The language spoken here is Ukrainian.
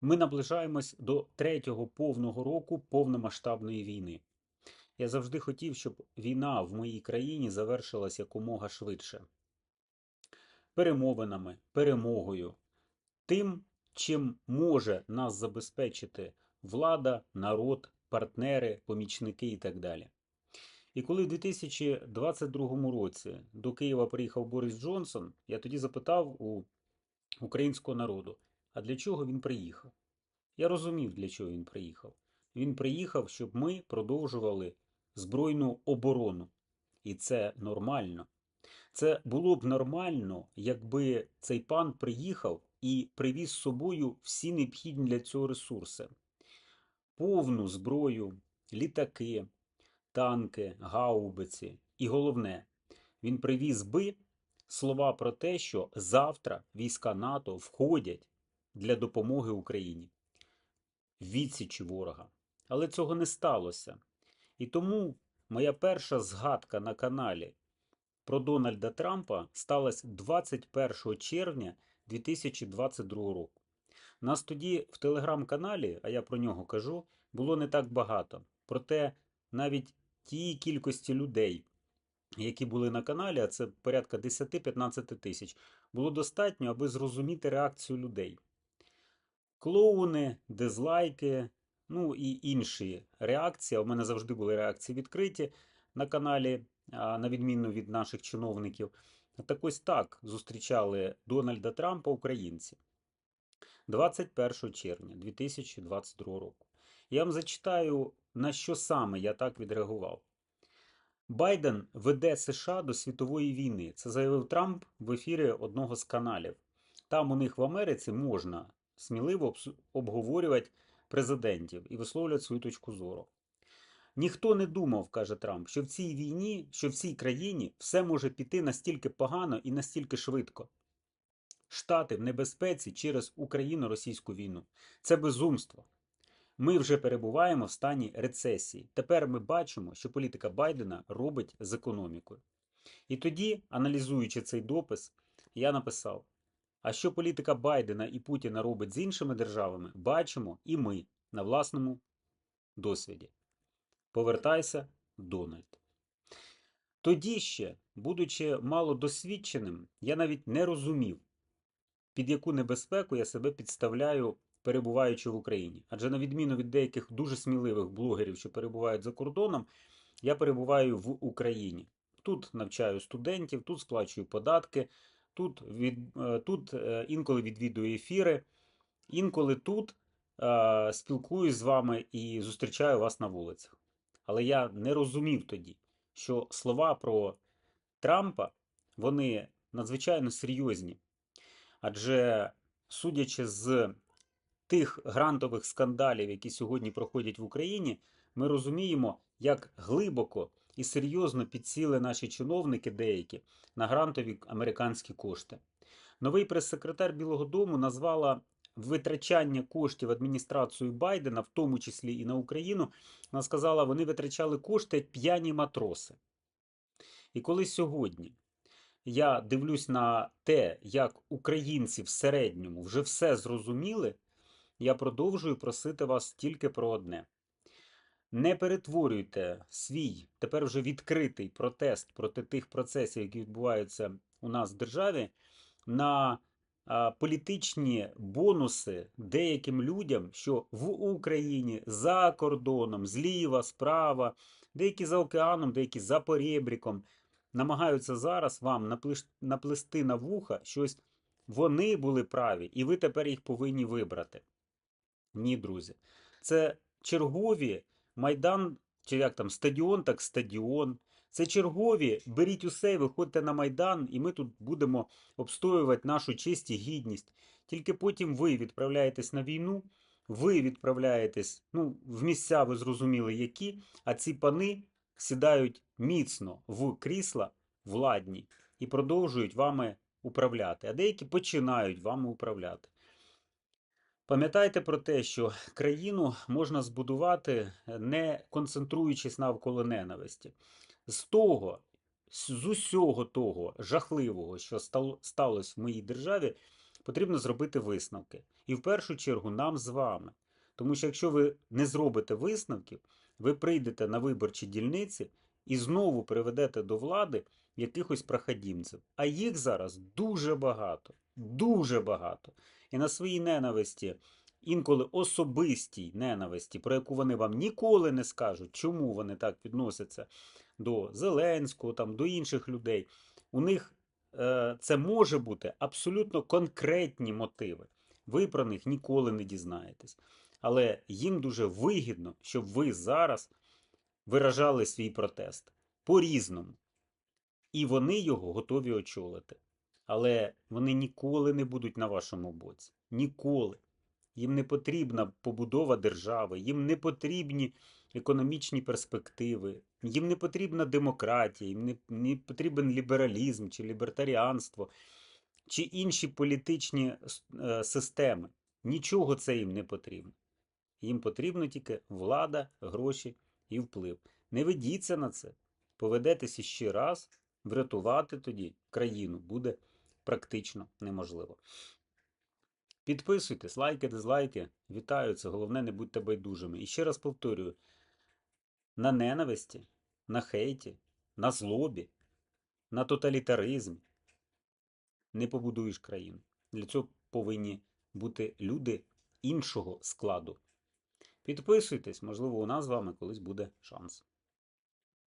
Ми наближаємось до третього повного року повномасштабної війни. Я завжди хотів, щоб війна в моїй країні завершилась якомога швидше. Перемовинами, перемогою, тим, чим може нас забезпечити влада, народ, партнери, помічники і так далі. І коли в 2022 році до Києва приїхав Борис Джонсон, я тоді запитав у українського народу, а для чого він приїхав? Я розумів, для чого він приїхав. Він приїхав, щоб ми продовжували збройну оборону. І це нормально. Це було б нормально, якби цей пан приїхав і привіз з собою всі необхідні для цього ресурси: повну зброю, літаки, танки, гаубиці. І головне, він привіз би слова про те, що завтра війська НАТО входять для допомоги Україні відсічі ворога. Але цього не сталося. І тому моя перша згадка на каналі про Дональда Трампа сталася 21 червня 2022 року. Нас тоді в телеграм-каналі, а я про нього кажу, було не так багато. Проте навіть тієї кількості людей, які були на каналі, а це порядка 10-15 тисяч, було достатньо, аби зрозуміти реакцію людей. Клоуни, дизлайки, ну і інші реакції. У мене завжди були реакції відкриті на каналі, на відміну від наших чиновників. Так ось так зустрічали Дональда Трампа українці 21 червня 2022 року. Я вам зачитаю, на що саме я так відреагував. Байден веде США до світової війни. Це заявив Трамп в ефірі одного з каналів. Там у них в Америці можна сміливо обговорювати президентів і висловлювати свою точку зору. Ніхто не думав, каже Трамп, що в цій війні, що в цій країні все може піти настільки погано і настільки швидко. Штати в небезпеці через Україно-російську війну. Це безумство. Ми вже перебуваємо в стані рецесії. Тепер ми бачимо, що політика Байдена робить з економікою. І тоді, аналізуючи цей допис, я написав: а що політика Байдена і Путіна робить з іншими державами, бачимо і ми на власному досвіді. Повертайся, Дональд. Тоді ще, будучи малодосвідченим, я навіть не розумів, під яку небезпеку я себе підставляю, перебуваючи в Україні. Адже на відміну від деяких дуже сміливих блогерів, що перебувають за кордоном, я перебуваю в Україні. Тут навчаю студентів, тут сплачую податки, тут, від, е, тут е, інколи відвідую ефіри, інколи тут е, спілкуюсь з вами і зустрічаю вас на вулицях. Але я не розумів тоді, що слова про Трампа вони надзвичайно серйозні. Адже, судячи з тих грантових скандалів, які сьогодні проходять в Україні, ми розуміємо, як глибоко і серйозно підсіли наші чиновники деякі на грантові американські кошти. Новий прес-секретар Білого Дому назвала витрачання коштів адміністрацією Байдена, в тому числі і на Україну. Вона сказала, вони витрачали кошти як п'яні матроси. І коли сьогодні я дивлюсь на те, як українці в середньому вже все зрозуміли, я продовжую просити вас тільки про одне. Не перетворюйте свій тепер вже відкритий протест проти тих процесів, які відбуваються у нас в державі, на політичні бонуси деяким людям, що в Україні за кордоном, зліва, справа, деякі за океаном, деякі за поребріком, намагаються зараз вам наплести на вуха щось. Вони були праві, і ви тепер їх повинні вибрати. Ні, друзі. Це чергові Майдан, чи як там, стадіон, так стадіон. Це чергові, беріть усе, виходьте на Майдан, і ми тут будемо обстоювати нашу честь і гідність. Тільки потім ви відправляєтесь на війну, ви відправляєтесь ну, в місця, ви зрозуміли, які, а ці пани сідають міцно в крісла владні і продовжують вами управляти, а деякі починають вами управляти. Пам'ятайте про те, що країну можна збудувати, е, не концентруючись навколо ненависті. З того, з усього того жахливого, що сталося в моїй державі, потрібно зробити висновки. І в першу чергу нам з вами. Тому що якщо ви не зробите висновків, ви прийдете на виборчі дільниці і знову приведете до влади якихось проходімців. А їх зараз дуже багато, дуже багато. І на своїй ненависті, інколи особистій ненависті, про яку вони вам ніколи не скажуть, чому вони так відносяться до Зеленського, там, до інших людей, у них е, це може бути абсолютно конкретні мотиви. Ви про них ніколи не дізнаєтесь. Але їм дуже вигідно, щоб ви зараз виражали свій протест по-різному. І вони його готові очолити. Але вони ніколи не будуть на вашому боці. Ніколи. Їм не потрібна побудова держави, їм не потрібні економічні перспективи, їм не потрібна демократія, їм не, не потрібен лібералізм чи лібертаріанство, чи інші політичні е, системи. Нічого це їм не потрібно. Їм потрібно тільки влада, гроші і вплив. Не ведіться на це. Поведетеся ще раз, врятувати тоді країну буде практично неможливо. Підписуйтесь, лайки, дизлайки. Вітаю, це головне, не будьте байдужими. І ще раз повторюю: на ненависті, на хейті, на злобі, на тоталітаризмі не побудуєш країну. Для цього повинні бути люди іншого складу. Підписуйтесь, можливо, у нас з вами колись буде шанс.